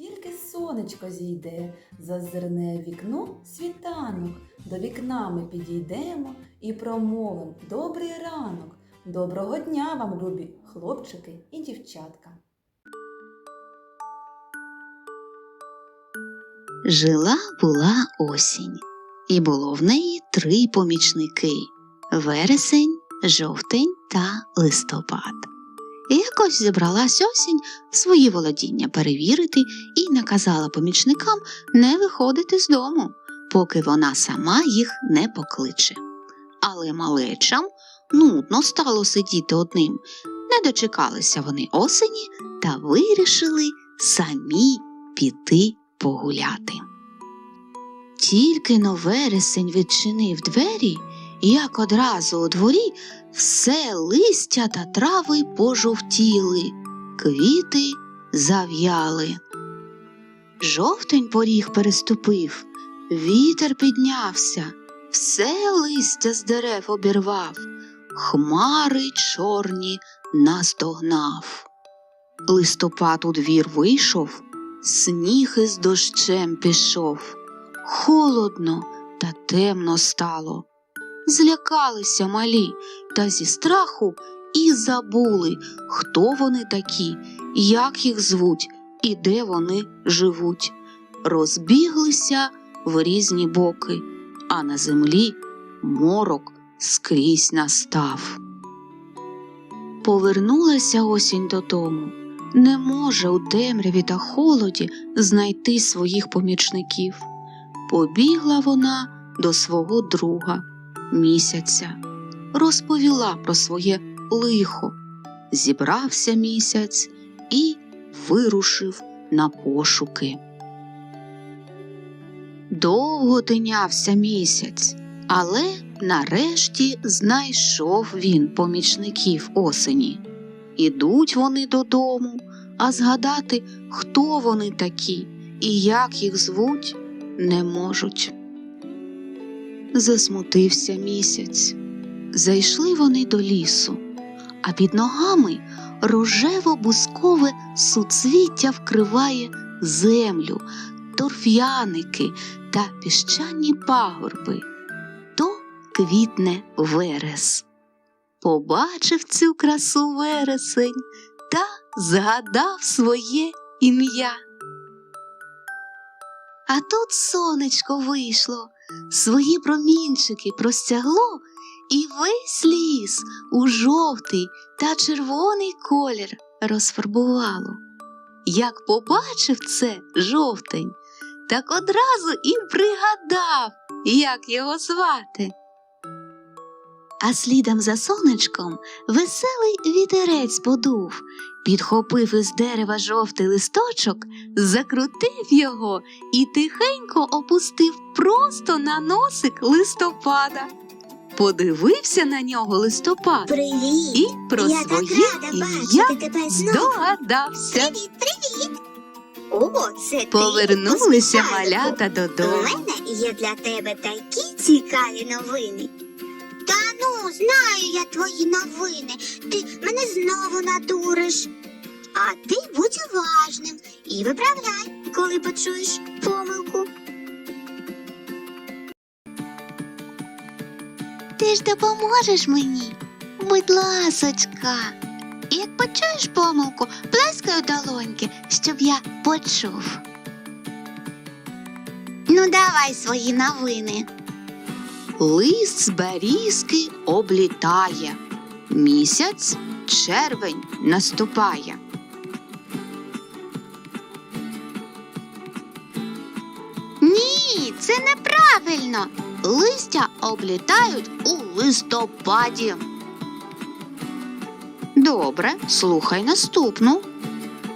Тільки сонечко зійде, зазирне вікно світанок. До вікна ми підійдемо і промовимо добрий ранок. Доброго дня вам, любі хлопчики і дівчатка. Жила була осінь, і було в неї три помічники вересень, жовтень та листопад. І якось зібралась осінь свої володіння перевірити і наказала помічникам не виходити з дому, поки вона сама їх не покличе. Але малечам нудно стало сидіти одним. Не дочекалися вони осені та вирішили самі піти погуляти. Тільки но вересень відчинив двері, як одразу у дворі все листя та трави пожовтіли, квіти зав'яли. Жовтень поріг переступив, вітер піднявся, все листя з дерев обірвав, хмари чорні наздогнав. Листопад у двір вийшов, Сніг із дощем пішов, холодно та темно стало. Злякалися малі та зі страху і забули, хто вони такі, як їх звуть і де вони живуть. Розбіглися в різні боки, а на землі морок скрізь настав. Повернулася осінь додому не може у темряві та холоді знайти своїх помічників. Побігла вона до свого друга місяця, розповіла про своє лихо. Зібрався місяць і вирушив на пошуки. Довго тинявся місяць, але нарешті знайшов він помічників осені. Ідуть вони додому, а згадати, хто вони такі і як їх звуть, не можуть. Засмутився місяць. Зайшли вони до лісу, а під ногами рожево-бускове суцвіття вкриває землю, торф'яники та піщані пагорби. То квітне верес побачив цю красу вересень та згадав своє ім'я. А тут сонечко вийшло, свої промінчики простягло, і весь ліс у жовтий та червоний колір розфарбувало. Як побачив це жовтень, так одразу і пригадав, як його звати. А слідом за сонечком веселий вітерець подув, підхопив із дерева жовтий листочок, закрутив його і тихенько опустив просто на носик листопада. Подивився на нього листопад Привіт! і про Я так своє рада ім'я тебе знову. здогадався. Привіт, привіт! О, це Повернулися Посміхайко. малята У мене є для тебе такі цікаві новини. Ну, знаю я твої новини. Ти мене знову надуриш. А ти будь уважним і виправляй, коли почуєш помилку. Ти ж допоможеш мені, будь ласочка. І як почуєш помилку, плескай у долоньки, щоб я почув. Ну, давай свої новини. Лист з берізки облітає. Місяць червень наступає. Ні, це неправильно. Листя облітають у листопаді. Добре, слухай наступну.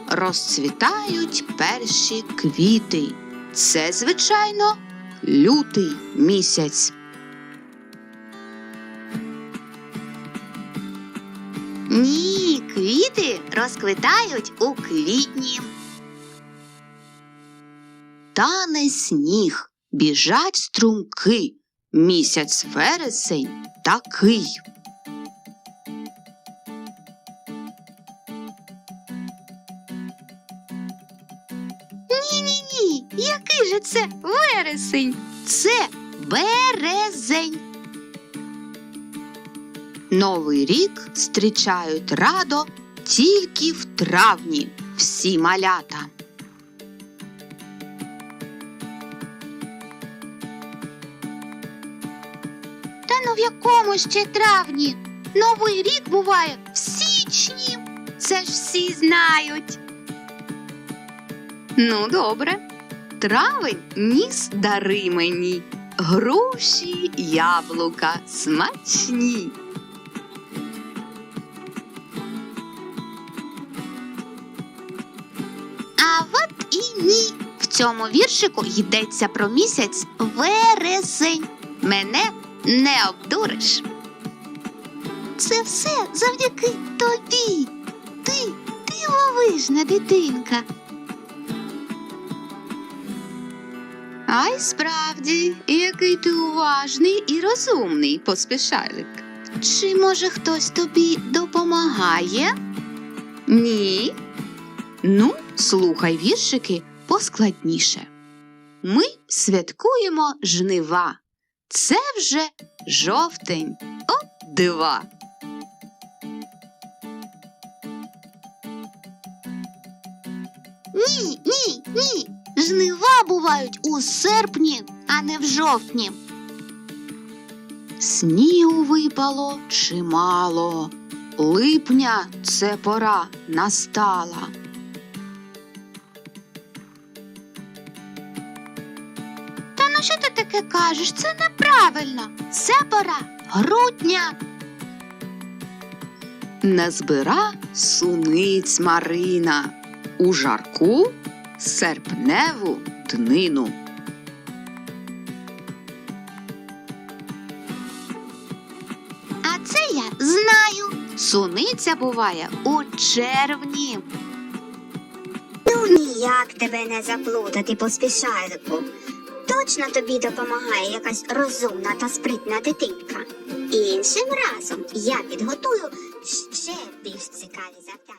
Розцвітають перші квіти. Це, звичайно, лютий місяць. Ні, квіти розквітають у квітні. Тане сніг, біжать струмки, місяць вересень такий. Ні-ні-ні, який же це вересень? Це березень. Новий рік зустрічають радо тільки в травні всі малята. Та ну в якому ще травні? Новий рік буває в січні. Це ж всі знають. Ну, добре. Травень ніс дари мені. Груші, яблука смачні. Цьому віршику йдеться про місяць вересень. Мене не обдуриш. Це все завдяки тобі. Ти дивовижна дитинка. Ай, справді, який ти уважний і розумний, поспішайлик. Чи може хтось тобі допомагає? Ні. Ну, слухай віршики поскладніше. Ми святкуємо жнива. Це вже жовтень. От дива. Ні, ні, ні. Жнива бувають у серпні, а не в жовтні. Снігу випало чимало. Липня це пора настала. Ну що ти таке кажеш? Це неправильно. Це пора грудня. Не збира суниць Марина у жарку серпневу днину. А це я знаю. Суниця буває у червні. Ну ніяк тебе не заплутати, поспішайлику. Точно тобі допомагає якась розумна та спритна дитинка. Іншим разом я підготую ще більш цікаві завдання.